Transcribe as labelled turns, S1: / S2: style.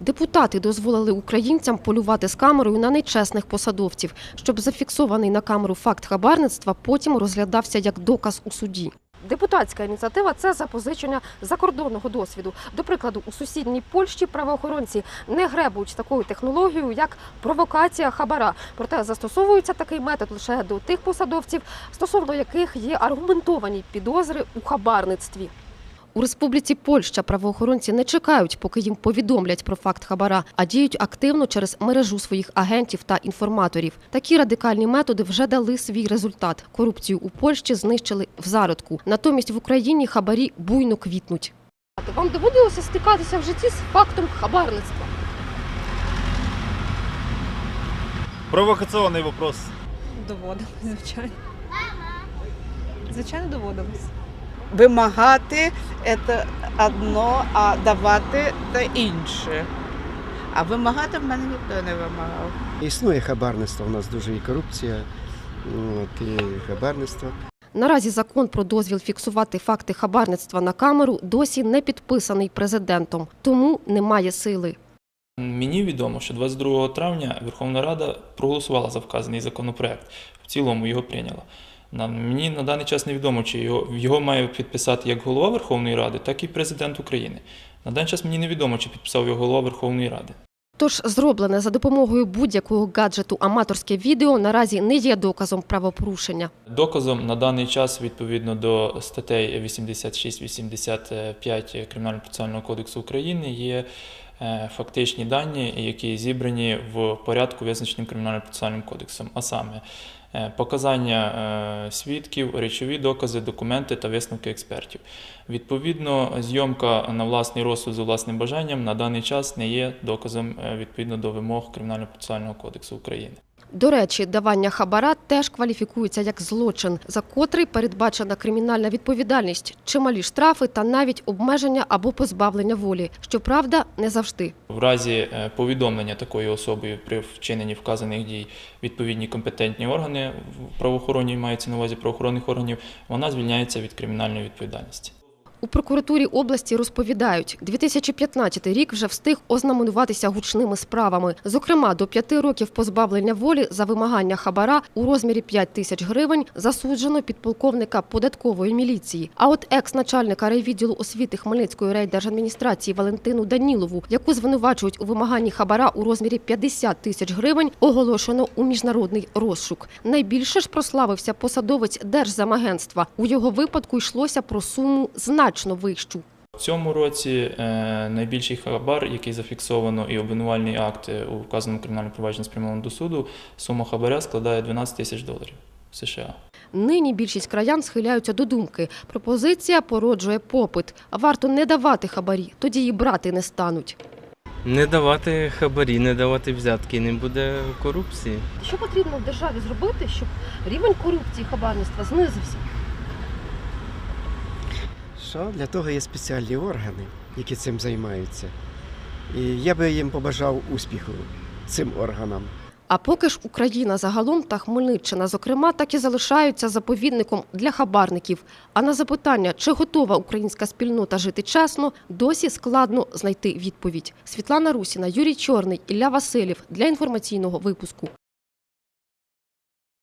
S1: Депутати дозволили українцям полювати з камерою на нечесних посадовців, щоб зафіксований на камеру факт хабарництва потім розглядався як доказ у суді. Депутатська ініціатива це запозичення закордонного досвіду. До прикладу, у сусідній Польщі правоохоронці не гребують такою технологією, як провокація хабара. Проте застосовується такий метод лише до тих посадовців, стосовно яких є аргументовані підозри у хабарництві. У Республіці Польща правоохоронці не чекають, поки їм повідомлять про факт хабара, а діють активно через мережу своїх агентів та інформаторів. Такі радикальні методи вже дали свій результат. Корупцію у Польщі знищили в зародку. Натомість в Україні хабарі буйно квітнуть. Вам доводилося стикатися в житті з фактом хабарництва?
S2: Провокационный вопрос.
S3: Доводилось, звичайно. Звичайно, доводилось.
S4: Вимагати це одно, а давати це інше. А вимагати в мене ніхто не вимагав.
S5: Існує хабарництво, у нас дуже і корупція, і хабарництво.
S1: Наразі закон про дозвіл фіксувати факти хабарництва на камеру досі не підписаний президентом, тому немає сили.
S6: Мені відомо, що 22 травня Верховна Рада проголосувала за вказаний законопроект. В цілому його прийняла. Мені на даний час невідомо, чи його, його має підписати як голова Верховної Ради, так і президент України. На даний час мені невідомо, чи підписав його голова Верховної Ради.
S1: Тож зроблене за допомогою будь-якого гаджету аматорське відео наразі не є доказом правопорушення.
S6: Доказом на даний час, відповідно до статей 86-85 Кримінально-процесуального кодексу України, є е, фактичні дані, які зібрані в порядку, визначеним Кримінально-процесуальним кодексом, а саме показання е, свідків, речові докази, документи та висновки експертів. Відповідно, зйомка на власний розсуд за власним бажанням на даний час не є доказом е, відповідно до вимог Кримінально-процесуального кодексу України.
S1: До речі, давання хабара теж кваліфікується як злочин, за котрий передбачена кримінальна відповідальність, чималі штрафи та навіть обмеження або позбавлення волі. Щоправда, не завжди.
S6: В разі е, повідомлення такою особою при вчиненні вказаних дій відповідні компетентні органи правоохоронні мається на увазі правоохоронних органів, вона звільняється від кримінальної відповідальності.
S1: У прокуратурі області розповідають, 2015 рік вже встиг ознаменуватися гучними справами. Зокрема, до п'яти років позбавлення волі за вимагання хабара у розмірі 5 тисяч гривень засуджено підполковника податкової міліції. А от екс-начальника райвідділу освіти Хмельницької райдержадміністрації Валентину Данілову, яку звинувачують у вимаганні хабара у розмірі 50 тисяч гривень, оголошено у міжнародний розшук. Найбільше ж прославився посадовець Держзамагентства. У його випадку йшлося про суму значно вищу.
S6: В цьому році е, найбільший хабар, який зафіксовано, і обвинувальний акт е, у вказаному кримінальному провадженні спрямовано до суду, сума хабаря складає 12 тисяч доларів США.
S1: Нині більшість краян схиляються до думки. Пропозиція породжує попит. Варто не давати хабарі, тоді і брати не стануть.
S7: Не давати хабарі, не давати взятки, не буде корупції.
S1: Що потрібно в державі зробити, щоб рівень корупції хабарництва знизився?
S5: Що для того є спеціальні органи, які цим займаються. І я би їм побажав успіху цим органам.
S1: А поки ж Україна загалом та Хмельниччина, зокрема, так і залишаються заповідником для хабарників. А на запитання, чи готова українська спільнота жити чесно, досі складно знайти відповідь. Світлана Русіна, Юрій Чорний, Ілля Васильєв для інформаційного випуску.